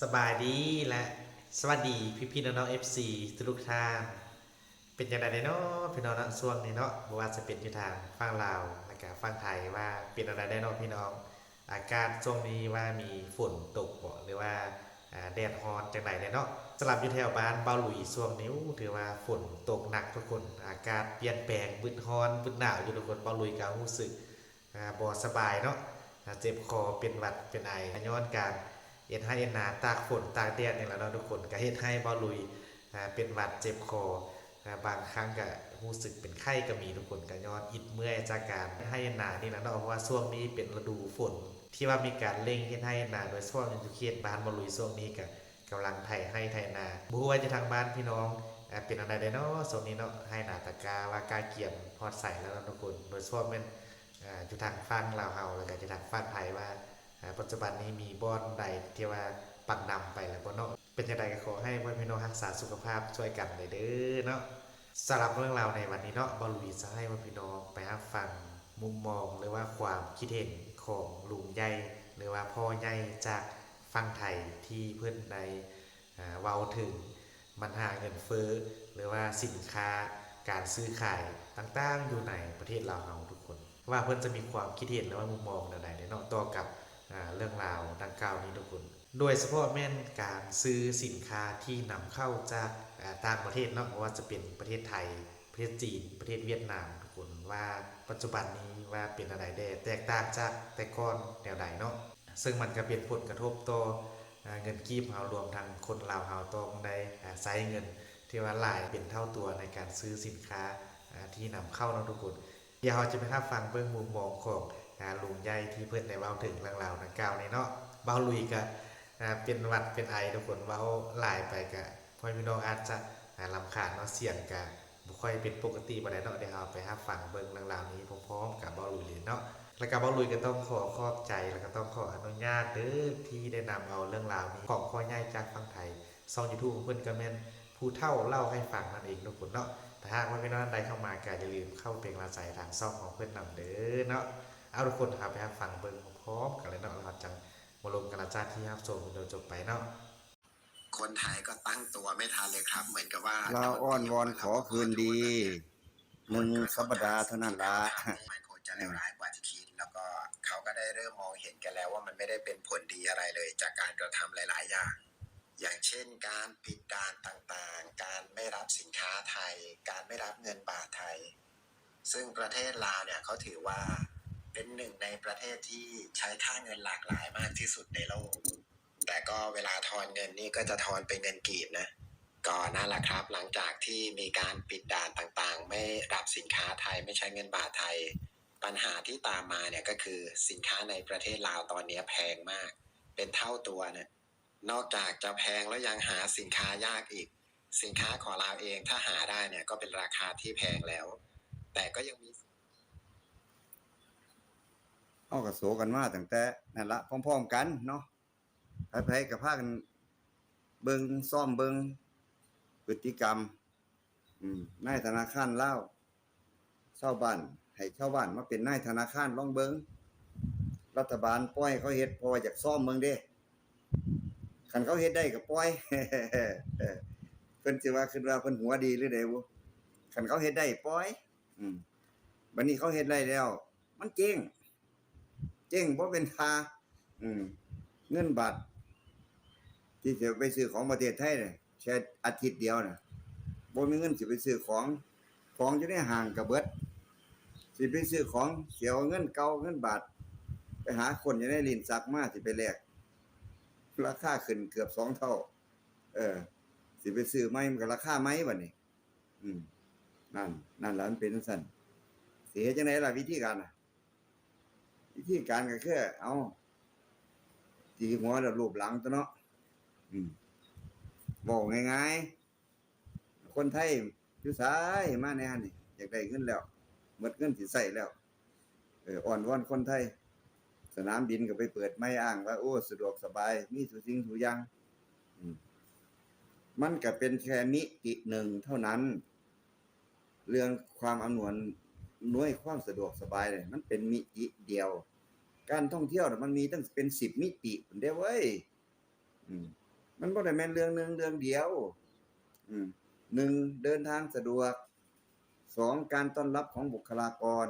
สบายดีและสวัสดีพี่พี่ๆน้องๆ FC ทุกท่าน เป็นยังไงเนาะพี่น้องช่วงนี้เนาะบว่าจะเป็นอยู่ทางฝั่งลาวและก็ฝั่งไทยว่าเป็นอะไรได้เนาะพี่น้อง อากาศช่วงนี้ว่ามีฝนตกบ่หรือว่าแดดร้อนจังไดเนี่ยเนาะสลับอยู่แถวบ้านเบาหลุยช่วงนี้ถือว่าฝนตกหนักทุกคน อากาศเปลี่ยนแปลงบึดร้อนบึดหนาวอยู่ทุกคนเบาหลุยก็รู้สึกอ่าบ่สบายเนาะเจ็บคอเป็นหวัดเป็นไอย้อนการ เฮ็ดให้เอ็นหนาตากฝนตากแดดนี่แหละเนาะทุกคนก็เฮ็ดให้เบาลุยเป็นหวัดเจ็บคอบางครั้งก็รู้สึกเป็นไข้ก็มีทุกคนก็ย้อนอิดเมื่อยจากการให้เอ็นหนานี่แหละเนาะเพราะว่าช่วงนี้เป็นฤดูฝน ที่ว่ามีการเร่งเฮ็ดให้เอ็นหนาโดยเฉพาะในเขตบ้านบาลุยช่วงนี้ก็กำลังไถให้ไถนาบ่รู้ว่าจะทางบ้านพี่น้องเป็นอะไรได้เนาะช่วงนี้เนาะให้หนาตะกาว่ากาเกี่ยมพอดใส่แล้วเนาะทุกคนโดยเฉพาะแม่นอ่าอยู่ทางฝั่งลาวเฮาแล้วก็อยู่ทางฝั่งไทยว่า ปัจจุบันนี้มีบ่อนใดที่ว่าปักดำไปแล้วบ่เนาะเป็นจังไดก็ขอให้พ่อพี่น้องรักษาสุขภาพช่วยกันเลยเด้อเนาะสำหรับเรื่องราวในวันนี้เนาะบอลุยจะให้พ่อพี่น้องไปรับฟังมุมมองหรือว่าความคิดเห็นของลุงใหญ่หรือว่าพ่อใหญ่จากฝั่งไทยที่เพิ่อนได้อ่าเว้าถึงปัญหาเงินเฟ้อหรือว่าสินค้าการซื้อขายต่างๆอยู่ในประเทศลาเฮาทุกคน ว่าเพิ่นจะมีความคิดเห็นหรือว่ามุมมองแนวใดเนาะต่อกับ เรื่องราวดังกล่าวนี้ทุกคน โดยเฉพาะแม่นการซื้อสินค้าที่นำเข้าจากต่างประเทศเนาะไม่ว่าจะเป็นประเทศไทย ประเทศจีน ประเทศเวียดนามทุกคนว่าปัจจุบันนี้ว่าเป็นอะไรได้แตกต่างจากแต่ก่อนแนวใดเนาะซึ่งมันก็เป็นผลกระทบต่อเงินกีบเฮารวมทั้งคนลาวเฮาต้องได้ใช้เงินที่ว่าหลายเป็นเท่าตัวในการซื้อสินค้าที่นำเข้านะทุกคนเดี๋ยวเราจะไปรับฟังเบื้องมุมมองของ อ่าลุงใหญ่ที่เพื่อนได้เว้าถึงเรื่องราวดังกล่าวในเนาะเบ้าลุยก็เป็นวัดเป็นไอทุกคนเว้าหลายไปก็พ่อพี่น้องอาจจะลำคาญเนาะเสียงก็บ่ค่อยเป็นปกติปานใดเนาะเดี๋ยวเราไปรับฟังเบิ่งเรื่องราวนี้พร้อมๆกับเบ้าลุยเลยเนาะแล้วก็เบ้าลุยก็ต้องขอขอบใจแล้วก็ต้องขออนุญาตเด้อที่ได้นำเอาเรื่องราวนี้ของพ่อใหญ่จากฝั่งไทยช่อง YouTube ของเพิ่นก็แม่นผู้เฒ่าเล่าให้ฟังนั่นเองทุกคนเนาะถ้าหากว่าพี่น้องใดเข้ามาก็อย่าลืมเข้าเป็นกำลังใจทางซ่องของเพื่อนนำเด้อเนาะ เอาทุกคนครับไปรับฟังเบิ่งพร้อมๆกันเลยเนาะเราจังมาลงกันละจ้าที่รับชมโดยจบไปเนาะคนไทยก็ตั้งตัวไม่ทันเลยครับ เหมือนกับว่าเราอ้อนวอนขอคืนดีหนึ่งสัปดาห์เท่านั้นละมันคงจะเลวร้ายกว่าที่คิด แล้วก็เขาก็ได้เริ่มมองเห็นกันแล้วว่ามันไม่ได้เป็นผลดีอะไรเลย จากการกระทำหลาย ๆ อย่าง อย่างเช่น การปิดด่านต่างๆ การไม่รับสินค้าไทย การไม่รับเงินบาทไทย ซึ่งประเทศลาวเนี่ยเขาถือว่า เป็นหนึ่งในประเทศที่ใช้ค่าเงินหลากหลายมากที่สุดในโลก แต่ก็เวลาทอนเงินนี่ก็จะทอนเป็นเงินกีบนะ ก็นั่นแหละครับ หลังจากที่มีการปิดด่านต่างๆ ไม่รับสินค้าไทยไม่ใช้เงินบาทไทย ปัญหาที่ตามมาเนี่ยก็คือสินค้าในประเทศลาวตอนนี้แพงมาก เป็นเท่าตัวเนี่ยนอกจากจะแพงแล้วยังหาสินค้ายากอีก สินค้าของลาวเองถ้าหาได้เนี่ยก็เป็นราคาที่แพงแล้ว แต่ก็ยังมี เอากระโสกันมาตั้งแต่นั่นละพร้อมๆกันเนาะไผๆกับพากันเบิงซ่อมเบิงพฤติกรรม อืมนายธนาคารเล่าชาวบ้านให้ชาวบ้านมาเป็นนายธนาคารลองเบิงรัฐบาลปล่อยเขาเฮ็ดพราะว่าอยากซ่อมเมืองเด้คันเขาเฮ็ดได้ก็ปล่อยเพิ่นสิว่าคิดว่าเพิ่นหัวดีหรือใดบ่คันเขาเฮ็ดได้ปล่อย อืมบัดนี้เขาเฮ็ดได้แล้ว มันเจ๊ง เจ๊งบ่เป็นทาอืม เงินบาทที่จะไปซื้อของประเทศไทยเนี่ยแค่อาทิตย์เดียวน่ะบ่มีเงินสิไปซื้อของ ของอยู่ในห้างก็เบิดสิไปซื้อของเสียเงินเก่าเงินบาท ไปหาคนอยู่ในลิ้นชักมาสิไปแลกราคาขึ้นเกือบสองเท่า เออ สิไปซื้อใหม่มันก็ราคาไหมบัดนี้อืม นั่น นั่นล่ะมันเป็นจังซั่นเฮ็ดจังไดล่ะวิธีการน่ะ วิธีการก็คือเอาตีหัวแล้วรูปหลังตัวเนาะอืมบอกง่ายๆคนไทยอยู่ไสายมาแน่นี่อยากได้เงินแล้วหมดเงินสิใช้แล้วเอออ่อนวอนคนไทย สนามบินก็ไปเปิดไม่อ้างว่าโอ้สะดวกสบาย มีทุกสิ่งทุกอย่างอืมมันก็เป็นแค่มิติหนึ่งเท่านั้น เรื่องความอำนวยหน่วยความสะดวกสบายเนี่ยมันเป็นมิติเดียว การท่องเที่ยวมันมีตั้งเป็นสิบมิติพุ่นเด้เว้ยมันบ่ได้แม่นเรื่องหนึ่งเรื่องเดียวหนึ่งเดินทางสะดวกสองการต้อนรับของบุคลากร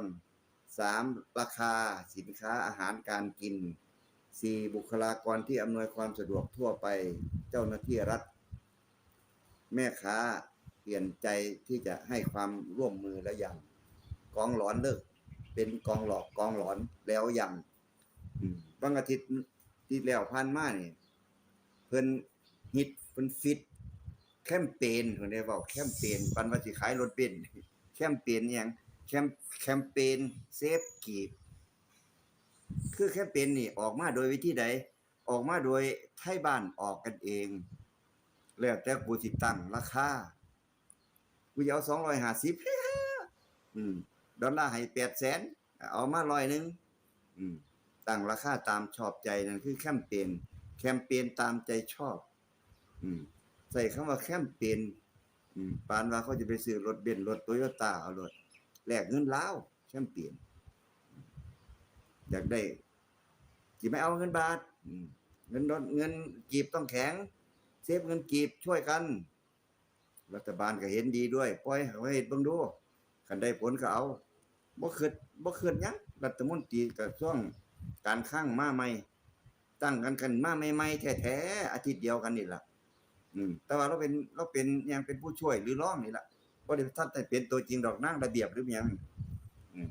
สามราคาสินค้าอาหารการกินสี่บุคลากรที่อำนวยความสะดวกทั่วไปเจ้าหน้าที่รัฐ แม่ค้าเปลี่ยนใจที่จะให้ความร่วมมือแล้วยังกองหลอนเลิก เป็นกองหลอกกองหลอนแล้วยัง บางอาทิตย์ที่แล้วผ่านมาเนี่ยเพิ่นฮิตเพิ่นฟิต แคมเปญเพิ่นได้เว้าแคมเปญปันว่าสิขายรถเบนแคมเปญอิหยังแคมแคมเปญเซฟกีบ คือแคมเปญนี่ออกมาโดยวิธีใดออกมาโดยไทยบ้านออกกันเองแล้วแต่กูสิตั้งราคากูจะเอา250อืมดอลลาร์ให้800,000เอามาร้อยหนึ่งอืม ตั้งราคาตามชอบใจนั่นคือแคมเปญแคมเปญตามใจชอบ อืม ใส่คำว่าแคมเปญอืมปานว่าเขาจะไปซื้อรถเบนซ์รถโตโยต้าเอารถแลกเงินลาวแคมเปญอยากได้สิไม่เอาเงินบาทเงินดอลเงินกีบต้องแข็ง เซฟเงินกีบช่วยกัน รัฐบาลก็เห็นดีด้วย ปล่อยให้เขาเฮ็ดบิ่งดูคันได้ผลก็เอาบ่คิดบ่คิดยังรัฐมนตรีกระทรวง การคลังมาใหม่ ตั้งกันกันมาใหม่ๆแท้ๆอาทิตย์เดียวกันนี่แหละอืม แต่ว่าเราเป็นเราเป็นยังเป็นผู้ช่วยหรือรองนี่แหละบ่ได้ทัดแต่เป็นตัวจริงดอกนางระเบียบหรือยังอืม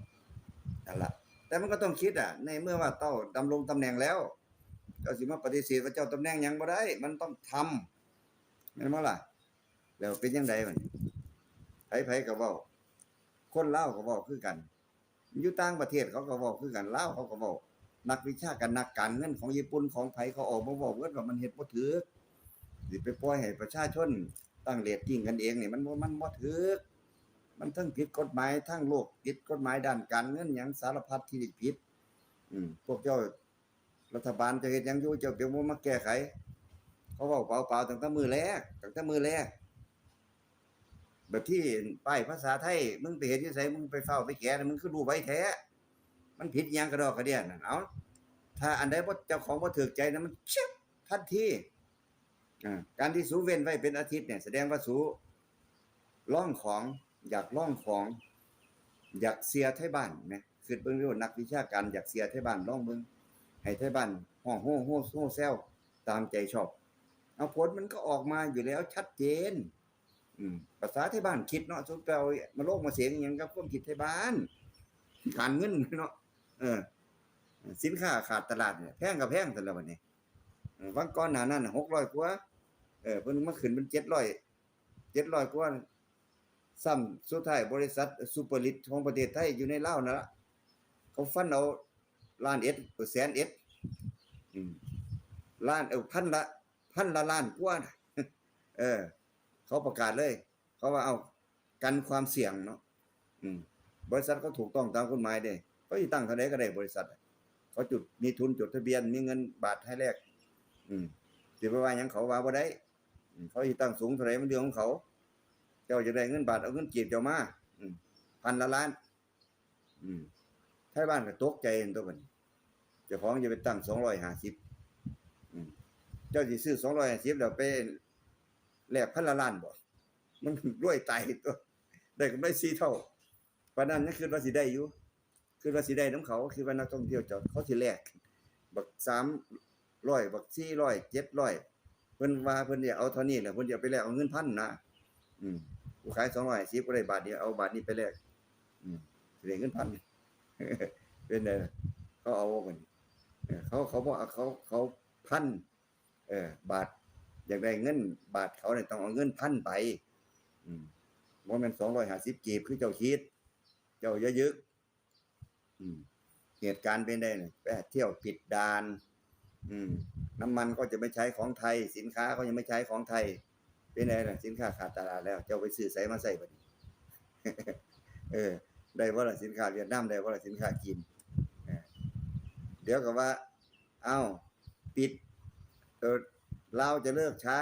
นั่นแหละแต่มันก็ต้องคิดอะ ในเมื่อว่าเต้าดำรงตำแหน่งแล้วเจ้าสิมาปฏิเสธว่าเจ้าตำแหน่งยังบ่ได้ มันต้องทำแม่นบ่ล่ะ แล้วเป็นจังไดมันไผๆก็เว้าคนเล่าก็เว้าคือกันอยู่ต่างประเทศเขาก็เว้าคือกันเล่าเขาก็เว้า นักวิชาการนักการเงินของญี่ปุ่นของไผเขาออกมาบิดว่ามันเฮ็ดบ่ถูกสิไปปล่อยให้ประชาชนตั้งเรตติ้งกันเองนี่มันมันบ่ถูกมันทั้งผิดกฎหมายทั้งโลกผิดกฎหมายด้านการเงินหยังสารพัดที่ผิด อืมพวกเจ้ารัฐบาลจะเฮ็ดหยังอยู่เจ้าเปียบ่มาแก้ไข เขาเว้าเปล่าๆตั้งแต่มือแรกตั้งแต่มือแรกแบบที่ป้ายภาษาไทย มึงไปเฮ็ดอยู่ไสมึงไปเฝ้าไปแก้น่มึงคือรู้ไว้แท้ มันผิดยังกระดอกกระเดียนนั่นเอาถ้าอันใดบ่เจ้าของบ่ถูกใจนะมันเชึบทันทีการที่สูเว้นไว้เป็นอาทิตย์เนี่ย แสดงว่าสูล่องของ อยากล่องของ อยากเสียไทยบ้านนะคือเบิ่งเรื่องนักวิชาการอยากเสียไทยบ้านล่องเบิ่งให้ไทยบ้านห้องโฮโฮโฮแซวตามใจชอบ เอาผลมันก็ออกมาอยู่แล้วชัดเจน อืมภาษาไทยบ้านคิดเนาะสุดเรามาโลกมาเสียงอหยังกับความคิดไทยบ้าน การเงินเนาะ เออ สินค้าขาดตลาดเนี่ยแพงกับแพงแต่ละวันนี้วันก่อนหนานั้นหกร้อยกว่า เออเพิ่นมาขึ้นเป็นเจ็ดร้อยเจ็ดร้อยกว่าซ้ำสุดท้ายบริษัทซูเปอร์ลิตของประเทศไทยอยู่ในลานั่นละเขาฟันเอาล้านเอ็ดเออแสนเอ็ดล้านเออพันละพันละล้านกว่าเออ เขาประกาศเลย เขาว่าเอากันความเสี่ยงเนาะบริษัทเขาถูกต้องตามกฎหมายเด้ เขาสิตั้งเท่าใดก็ได้บริษัท เขาจุดมีทุนจดทะเบียนมีเงินบาทให้แลกอืมสิไปว่าหยังเขาว่าบ่ได้เขาสิตั้งสูงเท่าไหร่มันเรื่องของเขา เจ้าจะได้เงินบาทเอาเงินกีบเจ้ามาอืมพันละล้าน อืมไทยบ้านก็ตกใจเห็นตัวบันเจ้าของจะไปตั้ง250อืมเจ้าสิซื้อ250แล้วไปแลกพันละล้านบ่ มันรวยตายตัว ได้กำไร4เท่าปานนั้นยังคือว่าสิได้อยู่ คือว่าสิได้นํเขาคือว่านักท่องเที่ยวจ้าเขาสิแลกบัก3ร้อยบักสี่ร้อยเจ็ดร้อยเพิ่นว่าเพิ่นจะเอาเท่านี้แหละเพิ่นจะเอาไปแลกเอาเงินพันนะอืมกูขายสองร้อยสิบก็ได้บาทเดียวเอาบาทนี้ไปแลกอืมสิได้เงินพันเป็นไงล่ะเขาเอากันเออเขาเขาบอกเขาเขาพันเออบาทอยากได้เงิน บาทเขาเนี่ยต้องเอาเงินพันไป อืมบ่แม่น250กีบคือเจ้าคิด เจ้าอย่ายึก เหตุการณ์เป็นได้เนี่ยไปเที่ยวปิดด่าน อืม น้ำมันก็จะไม่ใช้ของไทย สินค้าก็ยังไม่ใช้ของไทย เป็นไงล่ะสินค้าขาดตลาดแล้วเจ้าไปซื้อใส่มาใส่บัดนี้เออ ได้ว่าละสินค้าเวียดนามได้ว่าละสินค้าจีนเดี๋ยวก็ว่า เอ้า ปิดเออลาจะเลิกใช้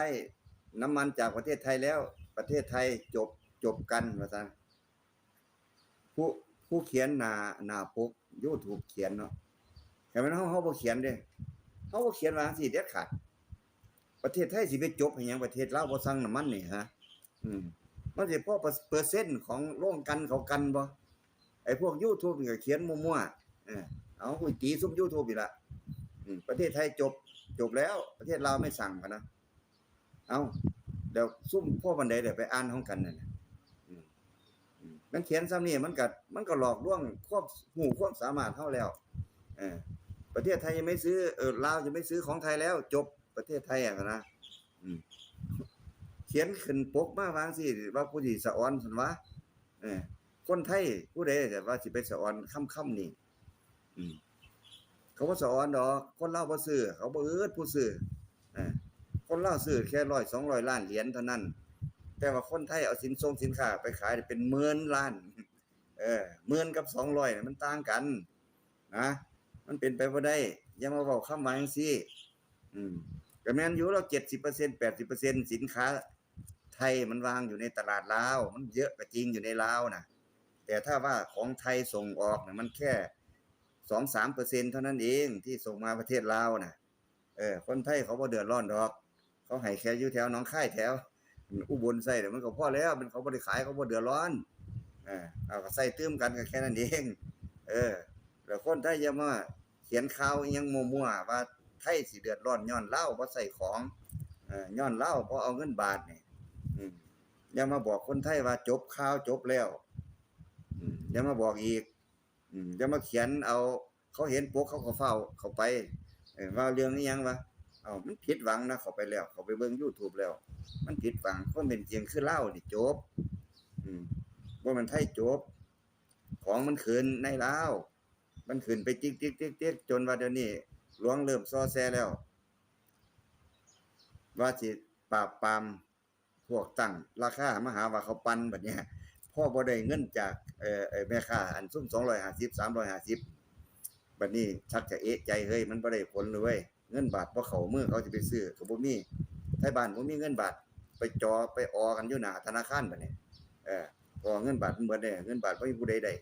น้ำมันจากประเทศไทยแล้ว ประเทศไทยจบจบกันว่าซั่นผู้ ผู้เขียนหนาหนาปก YouTube เขียนเนาะแต่มันเฮาเฮาบ่เขียนเด้เขาก็เขียนว่าสิเด็ดขาดประเทศไทยสิไปจบให้หยังประเทศลาวบ่สั่งน้ำมันนี่ฮะ อืมมันสิพอเปอร์เซ็นต์ของโรงกันเขากันบ่ไอ้พวก YouTube นี่ก็เขียนมั่วๆเออเอาคุยตีซุม YouTube อีกละประเทศไทยจบจบแล้ว ประเทศลาวไม่สั่งกันนะเอาเดี๋ยวซุ่มพ่อบันไดเดี๋ยวไปอ่านของกันนั่นน่ะ มันเขียนซ้ำนี่มันก็มันก็หลอกล่วงควบหูความสามารถเฮาแล้วเออประเทศไทยยังไม่ซื้อเออลาวจะไม่ซื้อของไทยแล้ว จบประเทศไทยอะนะเขียนขึ้นปกมาวางสิว่าผู้ที่สะออนสันวะเออคนไทยผู้ใดแต่ว่าสิไปสะออนค่ำๆนี่เขาบ่าสะออนดอก คนเล่าวบ่ซื้อเขาบ่เอิดผู้ซื้อคนเล่าซื้อแค่100 200ล้านเหรียญเท่านั้น แต่ว่าคนไทยเอาสินทรงสินค้าไปขายเป็นหมื่นล้าน เออหมื่นกับ200น่ะมันต่างกัน นะมันเป็นไปบ่ได้อย่ามาเว้าคำว่าจังซี่อืมก็แม่นอยู่แล้ว70% 80%สินค้า ไทยมันวางอยู่ในตลาดลาว มันเยอะก็จริงอยู่ในลาวนะแต่ถ้าว่าของไทยส่งออกนะมันแค่สองสามเปอร์เซ็นเท่านั้นเองที่ส่งมาประเทศลาวนะเออ คนไทยเขาบ่เดือดร้อนดอก เขาให้แค่อยู่แถวน้องค่ายแถว อุบลใส่เดี๋ยวมันก็พอแล้ว มันเขาบ่ได้ขายเขาบ่เดือดร้อนเออเอาก็ใส่ตื้มกันก็แค่นั้นเองเออแล้วคนไทยอย่ามาเขียนข่าวยังมั่วๆว่าไทยสิเดือดร้อนย้อนเลาวบ่ใส่ของเออย้อนเลาวบ่เอาเงินบาทเนี่อืมอย่ามาบอกคนไทยว่าจบข่าวจบแล้วอย่ามาบอกอีกอย่ามาเขียนเอา เขาเห็นปกเขาก็เฝ้าเขาไปว่าเรื่องนี้ยังวะ เอามันผิดหวังนะเขาไปแล้ว เขาไปเบิ่ง YouTube แล้ว มันผิดหวังคนเป็นจริงคือเล่าวนี่จบ อืมว่ามันไทยจบ ของมันคืนในเลามันขึ้นไปจิกจิกจิกจิกจนว่าเดี๋ยวนี้หลวงเริ่มซอแซแล้ว ว่าสิปราบปรามพวกตั้งราคามหาว่าเขาปันแบบเนี้ยพ่อบ่ได้เงินจากเอ่อแม่ค้าอันซุ่ม250 350บัดนี้ชักจะเอะใจเฮ้ยมันบ่ได้ผลเลย เงินบาทบ่เข้ามือเขาสิไปซื้อก็บ่มีไทยบ้านบ่มีเงินบาทไปจอไปออกันอยู่หน้าธนาคารบัดนี้เออพอเงินบาทมันเบิดได้เงินบาทบ่มีผู้ใดได้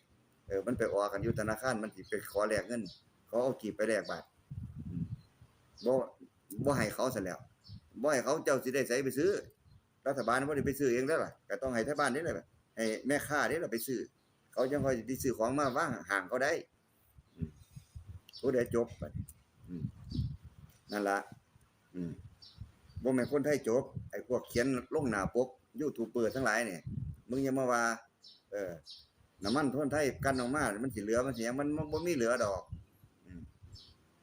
เออมันไปออกันอยู่ธนาคารมันสิไปขอแลกเงินเขาเอากีบไปแลกบาทบ่บ่ให้เขาซะแล้วบ่ให้เขาเจ้าสิได้ใส่ไปซื้อ รัฐบาลบ่ได้ไปซื้อเองแล้วล่ะก็ต้องให้ไทบ้านนี่แหละให้แม่ค้านี่แหละไปซื้อเขาจังค่อยสิซื้อของมาว่าห่างเขาได้อืมผู้ใดจบบัดนี้ นั่นละอืมบ่แม่นคนไทยจบ ไอ้พวกเขียนลงหน้าปกยูทูบเบอร์ทั้งหลายเนี่ยมึงอย่ามาว่า เออน้ำมันคนไทยกันออกมา มันสิเหลือมันเสิหยังมันมันบ่มีเหลือดอก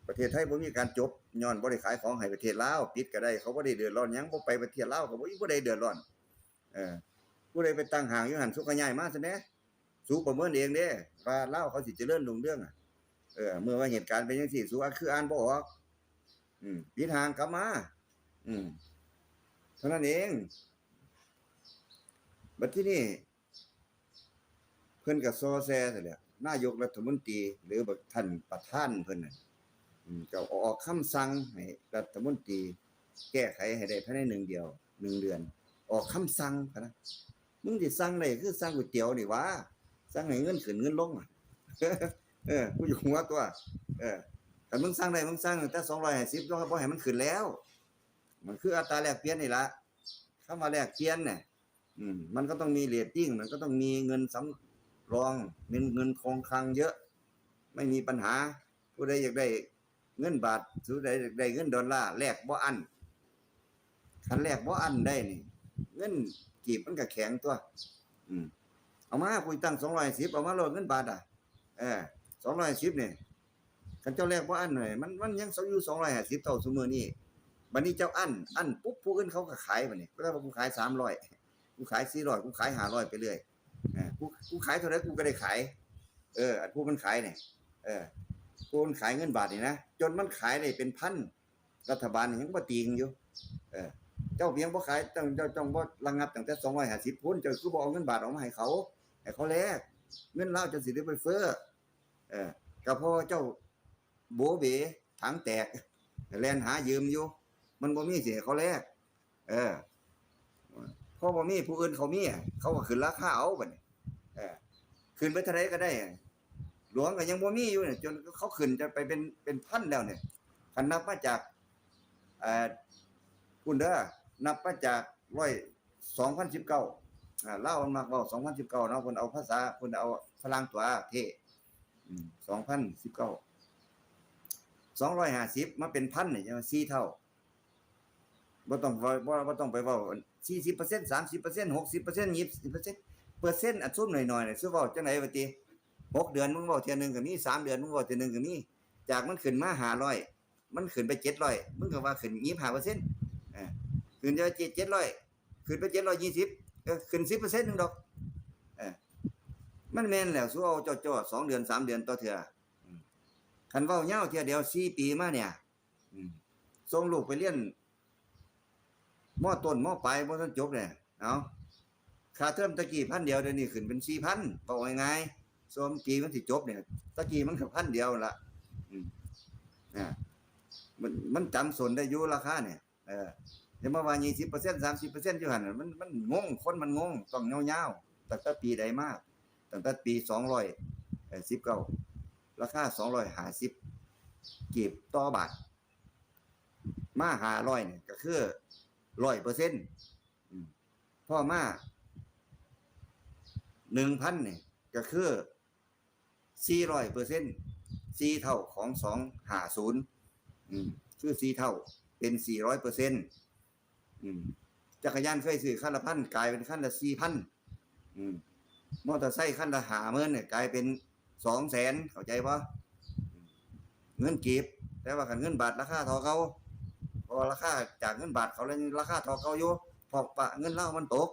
ประเทศไทยบ่มีการจบย้อนบ่ได้ขายของให้ประเทศลาวปิดก็ได้ เขาบ่ได้เดือดร้อนหยังบ่ไปประเทศลาวก็บ่มีผู้ใดเดือดร้อน เออผู้ใดไปตั้งห่างอยู่หันสุขย้ายมาซะแหน่สูประเมินเองเด้ว่าลาวเขาสิเจริญรุ่งเรื่องอะเออเมื่อว่าเหตุการณ์เป็นจังซี่สูอะคืออ่านบ่ออก อืมปิดห่างกลับมา อืมเท่านั้นเองบัดที่นี่ เพิ่นก็ซอแซซะแหล้นายกรัฐมนตรี หรือบักท่านประธานเพิ่นน่ะอืมก็ออกคำสั่งให้รัฐมนตรี แก้ไขให้ได้ภายในหนึ่งเดียวหนึ่งเดือน ออกคำสั่งนะมึงสิสั่งได้คือสั่งก๋วยเตี๋ยวนี่วะสั่งให้เงินขึ้นเงินลงอะเออกูอยู่หัวตัว เออ แต่มึงสั่งได้มึงสั่งตั้งแต่250ต้องบ่ให้มันขึ้นแล้ว มันคืออัตราแลกเปลี่ยนนี่ล่ะคำว่าแลกเปลี่ยนเนี่ยอืมมันก็ต้องมีเรตติ้งมันก็ต้องมีเงินสำรองเงินเงินคงคลังเยอะ ไม่มีปัญหา ผู้ใดอยากได้เงินบาทผู้ใดอยากได้เงินดอลลาร์แลกบ่อันคันแลกบ่อันได้นี่ เงินกีบมันก็แข็งตัว อืมเอามาคุยตั้ง210เอามาโลดเงินบาทอะเออ210นี่ย คันเจ้าแลกบ่าอันหน่อยมันมันยังอยู่250เท่าซุมื้อนี้บัดนี้เจ้าอันอันปุ๊บผู้อื่นเขาก็ขายบัดนี้ก็ได้ว่ากูขาย300กูขาย400กูขาย500ไปเรื่อยเออกูกูขายเท่าไหร่กูก็ได้ขาย เอออันผู้มันขายเนี่ยเออผู้มันขายเงินบาทนี่นะจนมันขายได้เป็นพันรัฐบาลยังบ่ตีงอยู่ เออ เจ้าเพียงบ่ขายเจ้าเจ้าจ้องบ่ระงับตั้งแต่250พุ่นเจ้าคือบ่เอาเงินบาทออกมาให้เขาให้เขาแลกเงินเล่าจะสิได้ไปเฟ้อเออก็เพราะว่าเจ้า โบเบถังแตกแลนหายืมอยู่ มันบ่มีเสิให้เขาแลกเออเพราะบ่มีผู้อื่นเขามีเขาก็ขึ้นราคาเอาบัดนี้เออขึ้นไปเท่าใดก็ได้ หลวงก็ยังบ่มีอยู่เนี่ยจนเขาขึ้นจะไปเป็นเป็นพันแล้วเนี่ยคันนับมาจากเอ่อคุณเด้อนับมาจากร้อยสองพันสิบเก้าเล่ามันมาเว้าสองพันสิบเก้าเนาะคนเอาภาษาคนเอาฝรั่งตัวเทสองพันสิบเก้า สองร้อยห้าสิบมาเป็นพันเนี่ยจะสี่เท่าบ่ต้องบ่บ่บ่ต้องไปว้าสี่สิบเปอร์เซ็นต์สามสิบเปอร์เซ็นต์หกสิบเปอร์เซ็นต์ยี่สิบเปอร์เซ็นต์เปอร์เซ็นต์อัดซุ่มหน่อยๆเนี่ยซื้อว้าจังไหนวะติหกเดือนมึงเว้าเทื่อหนึ่งก็มีสามเดือนมึงเว้าเทื่อหนึ่งก็มีจากมันขึ้นมาห้าร้อยมันขึ้นไปเจ็ดร้อยมึงก็ว่าขึ้นยี่สิบห้าเปอร์เซ็นต์ขึ้นจะเจ็ดเจ็ดร้อยขึ้นไปเจ็ดร้อยยี่สิบขึ้นสิบเปอร์เซ็นต์หนึ่งดอกออมันแม่นแล้วสู้เอาจ่อๆสองเดือนสามเดือนต่อเถื่อ คันเว้าเงาวเทื่อเดียวสี่ปีมาเนี่ยอืมส่งลูกไปเรียนมอต้นมอปลายบ่ทันจบเนี่ยเอาค่าเทอมตะกี้พันเดียวเดี๋ยวนี้ขึ้นเป็นสี่พันบอกง่ายๆส่วนปีมันสิจบเนี่ยตะกี้มันก็พันเดียวละอ่ามันมันจำสนได้อยู่ราคาเนี่ย เอออย่ามาว่ายี่สิบเปอร์เซ็นต์สามสิบเปอร์เซ็นต์อยู่หันมันมันงงคนมันงงต้องยาวๆตั้งแต่ปีใดมาตั้งแต่ปีสองร้อยสิบเก้า ราคาสองร้อยห้าสิบเก็บต่อบาท มาหาร้อยเนี่ยก็คือร้อยเปอร์เซ็นต์พ่อมาหนึ่งพันเนี่ยก็คือสี่ร้อยเปอร์เซ็นต์สี่เท่าของสองหาศูนย์คือสี่เท่าเป็นสี่ร้อยเปอร์เซ็นต์จักรยานเคยซื้อคันละพันกลายเป็นคันละสี่พันมอเตอร์ไซค์คันละหาเมื่นเนี่ยกลายเป็น สองแสนเข้าใจปะเงินกีบแต่ว่าคันเงินบาทราคาเท่าเขาเพราะราคาจากเงินบาทเขาเลยราคาเท่าเขาอยู่พอปะเงินเล่ามันตก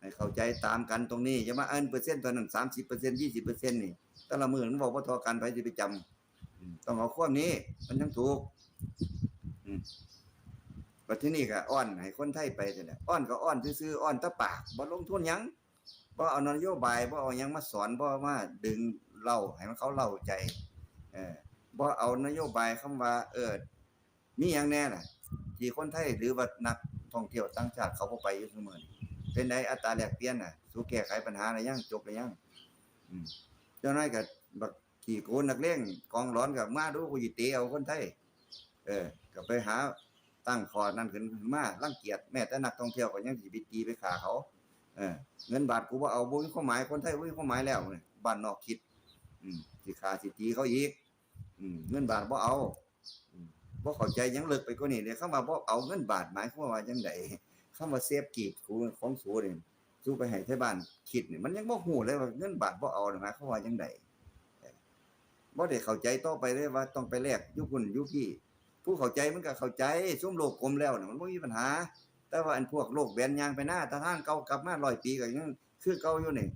ให้เข้าใจตามกันตรงนี้อย่ามาเอินเปอร์เซ็นต์ตัวนั้นสามสิบเปอร์เซ็นต์ยี่สิบเปอร์เซ็นต์นี่แต่ละมือมันบอกว่าทอกันไปจะไปจำต้องเอาความนี้ มันยังถูกอืมบัดที่นี่ก็อ้อนให้คนไทยไปนั่ละอ้อนก็อ้อนซื่อๆอ้อนตะปากบ่ลงทุนยังบ่เอานโยบายบ่เอายังมาสอนบ่มาดึง เล่าให้มันเขาเล่าใจ เออบ่เอานโยบายคำว่า เออมีหยังแน่ล่ะ ที่คนไทยหรือว่านักท่องเที่ยวต่างชาติเขาไปอยู่เสมอเป็นไดอัตราแลกเปลี่ยนน่ะ สู้แก้ไขปัญหาอะไรยังจบหรือยังอืมเจ้านายก็บักขี่โกนนักเล่งกองร้อนก็มาดูกูสิเตเอาคนไทย เออก็ไปหาตั้งคอนั่นขึ้นมารังเกียจแม้แต่นักท่องเที่ยวก็ยังสิไปตีไปขาเขา เออเงินบาทกูบ่เอาบ่มีความหมายคนไทยบ่มีความหมายแล้วเนี่ยบ้านนอกคิด สิขาสิตีเขาอีกเงินบาทบ่เอาบ่เข้าใจยังลึกไปกว่านี้เลยคำว่าบ่เอาเงินบาทหมายความว่าจังไดคำว่าเซฟกีดกูของสูนี่สู้ไปให้ไทบ้านคิดนี่มันยังบ่ฮู้เลยว่าเงินบาทบ่เอาหมายความว่าจังไดบ่ได้เข้าใจต่อไปเลยว่าต้องไปแลกยู่พุ่นยู่พี่ ผู้เข้าใจมันก็เข้าใจซุ่มโลกกลมแล้วน่ะมันบ่มีปัญหา แต่ว่าอันพวกโลกแบนยางไปหน้าตาท่างเก่ากลับมา100ปีก็ยังคือเก่าอยู่นี่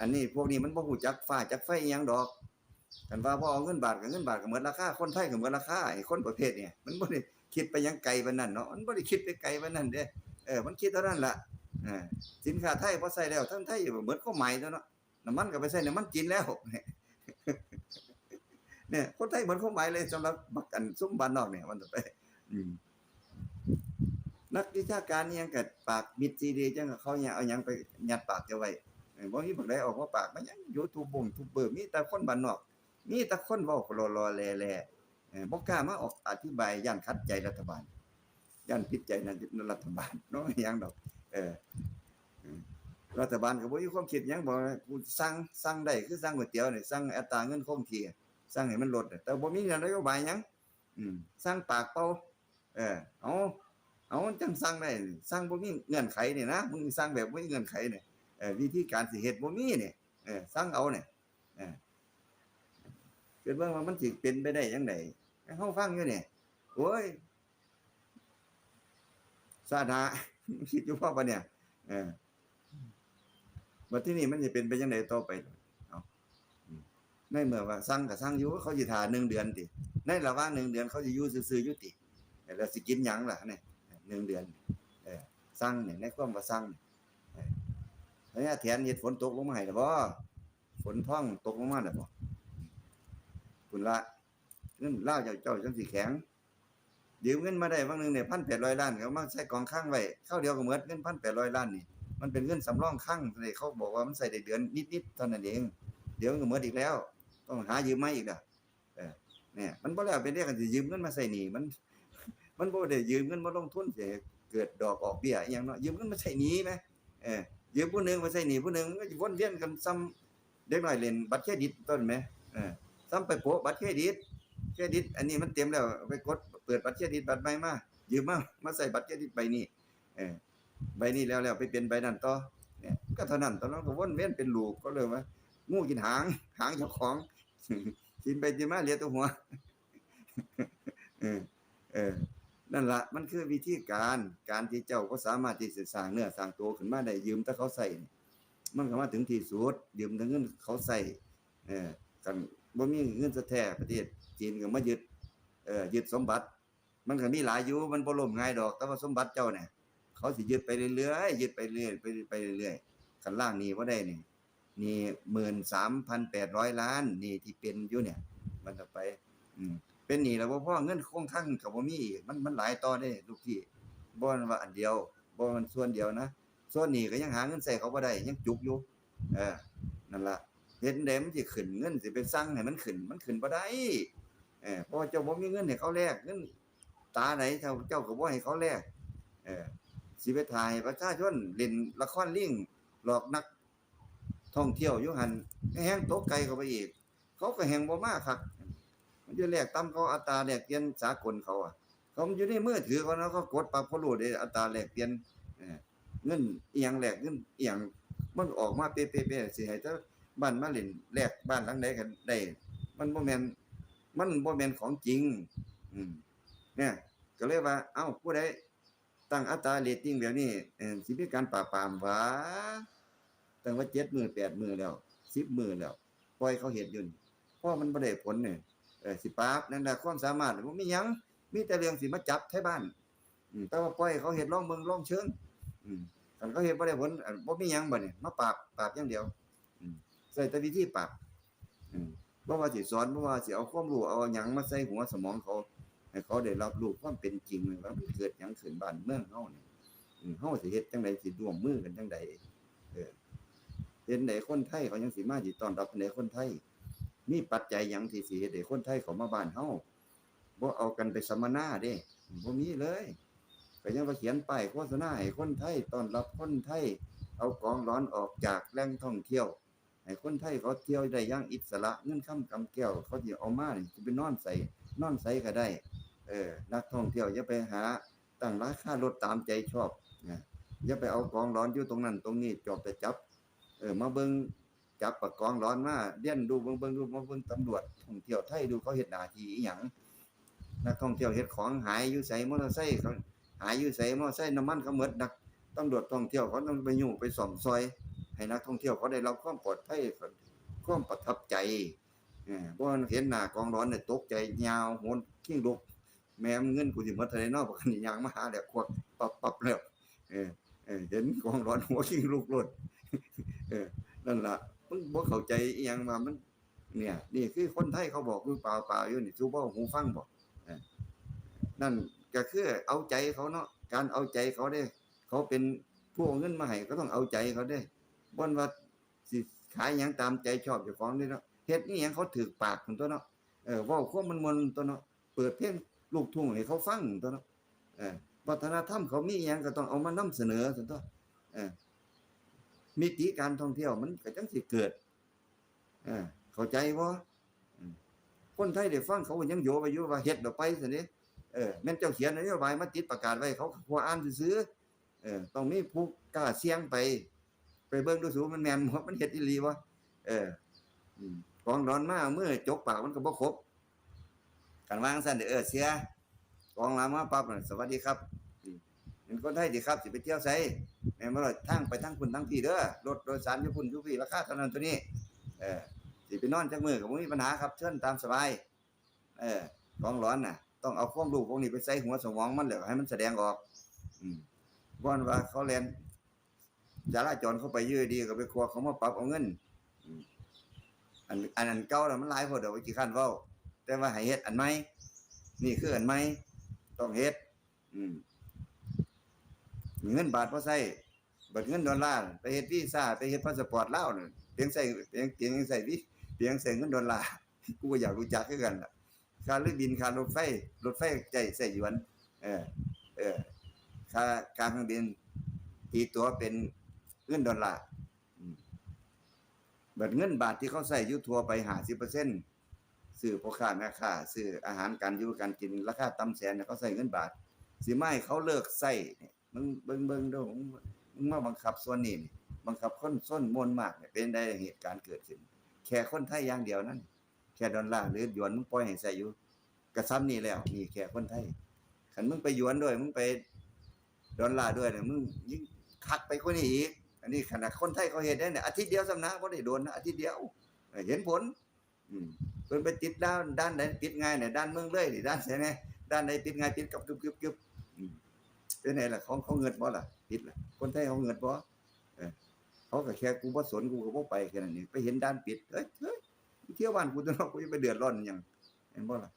อันนี้พวกนี้มันบ่ฮู้จักฟ้าจักไฟยังดอกกันว่าบ่เอาเงินบาทกับเงินบาทก็เหมือนราคาคนไทยก็เหมือนราคาไอ้คนประเภทเนี่ยมันบ่ได้คิดไปยังไกลไปนนั้นเนาะมันบ่ได้คิดไปไกลไปนนั้นเด้เออมันคิดเท่านั้นละเออสินค้าไทยพอใส่แล้วทั้งไทยเหมือนข้าวใหม่แล้วเนาะน้ำมันก็ไปใส่น้ำมันจีนแล้วเนี่ยคนไทยเหมือนเขาหมายเลยสำหรับบักกันซุ้มบ้านนอกเนี่ยมันจะไป อืมนักวิชาการนี่ยังกัดปากมิดซีดีจังกับเขาเนี่ยเอายังไปยัดปากจะไว้ บ่มีบักได้ออกว่าปากมันยังยูทูบบงทูบเบอร์มีแต่คนบ้านนอก มีแต่คนเว้ารอรอแลแลเออบ่กล้ามาออกอธิบายย่านขัดใจรัฐบาลย่านผิดใจนั่นรัฐบาลเนาะอิหยังดอก เออรัฐบาลก็บ่มีความคิดยังบอกกูสั่งสั่งได้คือสั่งก๋วยเตี๋ยวนี่สั่งอัตราเงินคงที่สร้างให้มันลดแต่บ่มีนโยบายยังอืมสร้างปากเป่าเออเอาเอาจังสร้างได้สร้างบ่มีเงื่อนไขนี่นะมึงสร้างแบบบ่มีเงื่อนไขนี่เออ วิธีการสิเฮ็ดบ่มีเนี่เออสร้างเอาเนี่ยเออเกิดว่ามันสิเป็นไปได้จังไดให้เฮาฟังอยู่เนี่ยโอ้ยสาธาคิดอยู่พอปะเนี่ยเออบัดที่นี่มันสิเป็นไปจังไดต่อไปในเมื่อว่าสั่งก็สั่งอยู่เขาสิท่า1เดือนติในระหว่าง1เดือนเขาสิอยู่ซื่อยู่ติแล้วสิกินยังล่ะเนี่ย1เดือน เออสั่งเนี่ยในความว่าสั่งเออ แล้วเนี่ยแถนเฮ็ดฝนตกลงมาให้ล่ะบ่ฝนท่องตกลงมาแล้วบ่คุณละเงินล่าเจ้าเจ้าจังสิแข็งเดี๋ยวเงินมาได้บางนึงเนี่ย1,800ล้านเขามาใส่กองข้างไว้เข้าเดียวก็หมดเงิน1,800ล้านนี่มันเป็นเงินสำรองข้างนี่เขาบอกว่ามันใส่ได้เดือนนิดๆเท่านั้นเอง เดี๋ยวมันก็หมดอีกแล้ว ต้องหายืมมาอีกอะเออเนี่ยมันบ่แล้วเป็นเรื่องกันสิยืมเงินมาใส่หนี้มัน มันบ่ได้ยืมเงินมาลงทุนเสิให้เกิดดอกออกเบี้ยอหยังเนาะยืมเงินมาใช้หนี้ไหมเออ ยืมผู้หนึ่งมาใช้หนี้ผู้หนึ่งมันก็สิวนเวียนกันซ้ำเด็กน้อยเล่นบัตรเครดิตต้นไหมเออซ้ำไปโปะบัตรเครดิตเครดิต อันนี้มันเต็มแล้วไปกดเปิดบัตรเครดิตบัตรใหม่มายืมมามาใส่บัตรเครดิตใบนี้เออใบนี้แล้วแล้วไปเปลี่ยนใบนั้นต่อเนี่ยก็เท่านั้นตอนนั้นก็วนเวียนเป็นลูกก็เลยว่างูกินหางหางเจ้าของกินไปกินมาเลียตัวหัว เออเออ นั่นละมันคือวิธีการการที่เจ้าก็สามารถที่จะสร้างเนื้อสร้างตัวขึ้นมาได้ยืมถ้าเขาใส่มันก็มาถึงที่สุดยืมแต่เงินเขาใส่เออกันบ่มีเงินสะแท้ประเทศจีนก็มายึดเออยึดสมบัติ มันก็มีหลายอยู่มันบ่ล่มง่ายดอก แต่ว่าสมบัติเจ้าเนี่ยเขาสิยึดไปเรื่อยๆยึดไปเรื่อยไปไปเรื่อยๆคันล่างนี้บ่าได้นี่นี่13,800ล้าน นี่ที่เป็นอยู่เนี่ย มันจะไป อืม เป็นหนี้แล้วบ่พอเงินคงทั้งก็บ่มีอีกมันมันหลายต่อเด้ลูกพี่บ่นว่าอันเดียวบ่มันส่วนเดียวนะส่วนหนี้ก็ยังหาเงินใส่เขาบ่ได้ยังจุกอยู่เออนั่นล่ะเฮ็ดได้มันสิขึ้นเงินสิไปสั่งให้มันขึ้นมันขึ้นบ่ได้เออเพราะว่าเจ้าบ่มีเงินให้เขาแลกเงินตาไหนเจ้าเจ้าก็บ่ให้เขาแลกเออสิไปถ่ายประชาชนเล่นละครลิงหลอกนักท่องเที่ยวอยู่หันแฮงตกไกลเข้าไปอีก เขาก็แฮงบ่มาคัก มันจะแลกตามเขาอัตราแลกเปลี่ยนสากลเขาอะ เขามันอยู่ในมือถือเขานะเขากดปรับเขารู้ได้อัตราแลกเปลี่ยนเออเงินเอียงแลกเงินเอียงมันออกมาเป๊ะๆสิให้แต่บ้านมาเล่นแลกบ้านหลังใดกันได้ มันบ่แมนมันบ่แมนของจริง อืมเนี่ยก็เลยว่า เอ้าผู้ใดตั้งอัตราเรตติ้งแบบนี้สิมีการปราบปรามว่าตั้งว่า7มื้อ8มื้อแล้ว10มื้อแล้ว ปล่อยเขาเฮ็ดอยู่นเพราะมันบ่ได้ผลเนี่ย เออสิปราบนั่นแหละความสามารถบ่มีหยังมีแต่เรื่องสิมาจับไทบ้านอืมแต่ว่าปล่อยเขาเฮ็ดลองเบิ่งลองเชิงอืมคันเขาเฮ็ดบ่ได้ผลอันบ่มีหยังบัดนี้มาปราบปราบอย่างเดียว อืมใส่แต่วิธีปราบอืมบ่ว่าสิสอนบ่ว่าสิเอาความรู้เอาหยังมาใส่หัวสมองเขาให้เขาได้รับรู้ความเป็นจริงว่ามันเกิดหยังขึ้นบ้านเมืองเฮาเนี่อืมเฮาสิเฮ็ดจังไดสิร่วมมือกันจังไดเออเห็นไดคนไทยเขายังสิมาสิต้อนรับในคนไทย มีปัจจัยยังที่สิเฮ็ดให้คนไทยเข้ามาบ้านเฮาบ่เอากันไปสัมมนาเด้บ่มีเลยก็ยังว่าเขียนป้ายโฆษณาให้คนไทยตอนรับคนไทย เอากองร้อนออกจากแหล่งท่องเที่ยวให้คนไทยเขาเที่ยวได้ย่างอิสระเงินค่ำกำแก้วเขาสิเอามานี่สิไปนอนใส่นอนใส่ก็ได้ เออ นักท่องเที่ยวอย่าไปหาตั้งราคารถตามใจชอบนะอย่าไปเอากองร้อนอยู่ตรงนั้นตรงนี้จอบแต่จับ เออ มาเบิง จับปากกองร้อนมาเลี้ยนดูเบิ่งเบิ่งดูมาเบิ่งตำรวจท่องเที่ยวไทยดูเขาเฮ็ดหน้าที่อีหยังนักท่องเที่ยวเฮ็ดของหายอยู่ไสมอเตอร์ไซค์เขาหายอยู่ไสมอเตอร์ไซค์น้ำมันเขาหมดนักตำรวจท่องเที่ยวเขาต้องไปยุ่งไปซ่อมซอย ให้นักท่องเที่ยวเขาได้รับความปลอดภัยความประทับใจเออบ่เห็นหน้ากองร้อนเนี่ยตกใจยาวโหนขิ้งลุกแม่มเงินกูสิมดเท่าใดเนาะบักนี่ยางมาหาแล้วควักปับปับแล้วเออเออเห็นกองร้อนหัวขิ้งลุกลดเออนั่นแหละ มึงบ่เข้าใจอีหยังว่ามัน เนี่ย นี่คือคนไทยเขาบอกคือเปล่าเปล่าอยู่นี่ซูบ่หูฟังบออนั่นก็คือเอาใจเขาเนาะการเอาใจเขาเด้ เขาเป็นผู้เอาเงินมาให้ก็ต้องเอาใจเขาเด้บ่นว่าสิขายหยังตามใจชอบเจ้าของเด้เนาะเฮ็ดนี่หยังเขาถูกปากพุ่นตัวเนาะเออว้าความมันมนตัวเนาะเปิดเพลงลูกทุ่งให้เขาฟังตัวเนาะเออวัฒนธรรมเขามีหยังก็ต้องเอามานำเสนอซั่นตัวเออ มิติการท่องเที่ยวมันก็จังสิเกิดเออเข้าใจบ่อืมคนไทยได้ฟังเขาก็ยังโยไปอยู่ว่าเฮ็ดดอกไปซั่นนี่เออแม่นเจ้าเขียนนโยบายมาติดประกาศไว้เขาก็พออ่านซื่อเออต้องมีผู้กล้าเสี่ยงไป ไปเบิ่งดูสูมันแมนมันเฮ็ดอีหลีบ่เอออืมกองร้อนมากเมื่อจกปากมันก็บ่ครบกันวางซั่นเด้อเออเสียกองลามาปั๊บสวัสดีครับ เป็นคนไทยดีครับสิไปเที่ยวไสแม่นบ่ล่ะทางไปทางคุณทางพี่เด้อรถโดยสารอยู่พุ่นอยู่พี่ราคาเท่านั้นตัวนี้ เออสิไปนอนจักมือก็บ่มีปัญหาครับเชิญตามสบาย เออของร้อนน่ะ ต้องเอาความรู้พวกนี้ไปใส่หัวสมองมันแล้วให้มันแสดงออก อืมบ่อนว่าเขาแล่นจราจรเข้าไปยื้อดีก็ไปควักเขามาปรับเอาเงินอืมอันอันนั้นเก่าแล้วมันหลายพอเดี๋ยวไว้กี่คันเว้า แต่ว่าให้เฮ็ดอันใหม่นี่คืออันใหม่ต้องเฮ็ด อืม เงินบาทบ่ใช้บัดเงินดอลลาร์ไปเฮ็ดวีซ่าไปเฮ็ดพาสปอร์ตลาวนั่นเพียงใส่เพียงเพียงใส่วิเพียงใส่เงินดอลลาร์กูก็อยากรู้จักคือกันล่ะค่ารถบินค่ารถไฟรถไฟใจใส่หยวน เออ เออค่าการเครื่องบินตีตัวเป็นเงินดอลลาร์บัดเงินบาทที่เขาใส่ยู่ทั่วไปหาสิบเปอร์เซ็นต์ซื้อพ่อค้าแม่ค้าซื้ออาหารการอยู่การกินราคาต่ำแสนเขาใส่เงินบาท สิไม้เขาเลิกใส่เนี่ย มึงเบิ่งเบิ่งด้อมึงมาบังคับส่วนนี้บังคับคนส้นมวลมากเนี่ยเป็นได้เหตุการณ์เกิดขึ้น แค่คนไทยอย่างเดียวนั้น แค่ดอลลาร์หรือหยวนมึงปล่อยให้ใส่อยู่กระซ้ำนี่แล้วนี่แค่คนไทยคันมึงไปหยวนด้วย มึงไปดอลลาร์ด้วยเนี่ยมึงยิ่งคักไปกว่านี้อีกอันนี้ขนาดคนไทยเขาเฮ็ดได้เนี่ยอาทิตย์เดียวสำนักบ่ได้โดนนะอาทิตย์เดียว เห็นผล อืมเพิ่นไปติดด้านด้านใดปิดง่ายเนี่ยด้านเมืองเลยนี่ด้านไสแน่ด้านใดปิดง่ายปิดกับกึบกึบกึบ เป็นไงล่ะของเขาเงินบ่ล่ะปิดล่ะ คนไทยเขาเงินบ่เออเขาก็แค่กูบ่สนกูก็บ่ไปแค่นั้นเองไปเห็นด้านปิดเอ้ยเฮ้ยเที่ยวบ้านกูตัวนาะกูจะไปเดือดร้อนหยังเห็นบ่ล่ะ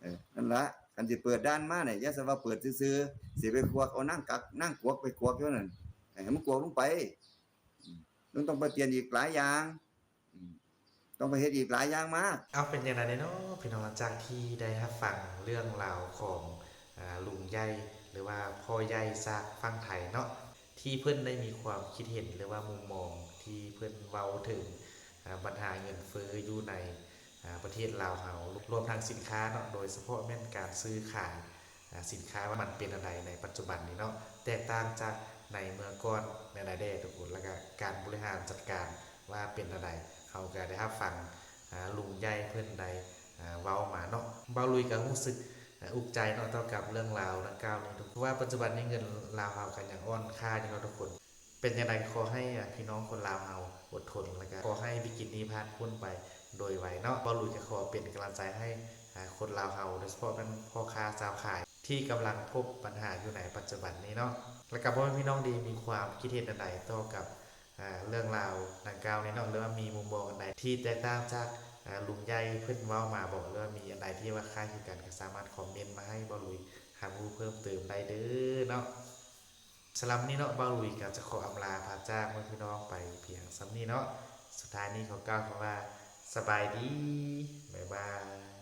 เออนั่นล่ะคันสิเปิดด้านมาเนี่ยอย่าซะว่าเปิดซื่อๆสิไปควักเอานั่งกักนั่งกวกไปกวกอยู่นั่นให้มันกวกลงไปอืมมันต้องไปเปลี่ยนอีกหลายอย่างต้องไปเฮ็ดอีกหลายอย่างมากเอาเป็นอย่างไรเนาะพี่น้องจากที่ได้รับฟังเรื่องราวของอ่าลุงใหญ่ รือว่าพ่อใหญ่จากฟังไทยเนาะที่เพื่อนได้มีความคิดเห็นหรือว่ามุมมองที่เพื่อนเว้าถึงปัญหาเงินเฟ้ออยู่ในประเทศลาวเฮารวมทั้งสินค้าเนาะโดยเฉพาะแม่นการซื้อขายสินค้าว่ามันเป็นอะไรในปัจจุบันนี้เนาะแตกต่างจากในเมื่อก่อนในรายได้ทุกคนแล้วก็การบริหารจัดการว่าเป็นอะไรเขาก็ได้รับฟังลุงใหญ่เพื่อนใดเว้ามาเนาะเว้าลุยก็รู้สึก อุกใจเนาะเท่ากับเรื่องราวดังกล่าวนี้ทุกเพราะว่าปัจจุบันนี้เงินลาวเฮากันอย่างอ่อนค่าอยู่เนาทุกคน เป็นยังไงขอให้พี่น้องคนลาวเฮาอดทนแล้วก็ขอให้วิกฤตนี้ผ่านพ้นไปโดยไวเนาะเว้าลุยก็ขอเป็นกำลังใจให้คนลาวเฮาโดยเฉพาะเป็นพ่อค้าสาวขายที่กำลังพบปัญหาอยู่ในปัจจุบันนี้เนาะแล้วก็พ่อแม่พี่น้องดีมีความคิดเห็นอันใดต่อกับเรื่องราวดังกล่าวนี้เนาะหรือว่ามีมุมมองอันใดที่แตกต่างจาก ลุงใหญ่เพื่อนเว้ามาบอกว่ามีอันใดที่ว่าคล้ายคลึงกันก็สามารถคอมเมนต์มาให้บอลุยหาผู้เพิ่มเติมได้เด้อเนาะสำหรับนี้เนาะบอลุยก็จะขออำลาพาจ้าเมื่อพี่น้องไปเพียงสำนี้เนาะสุดท้ายนี้ขอกล่าวคำว่าสบายดีบ๊ายบาย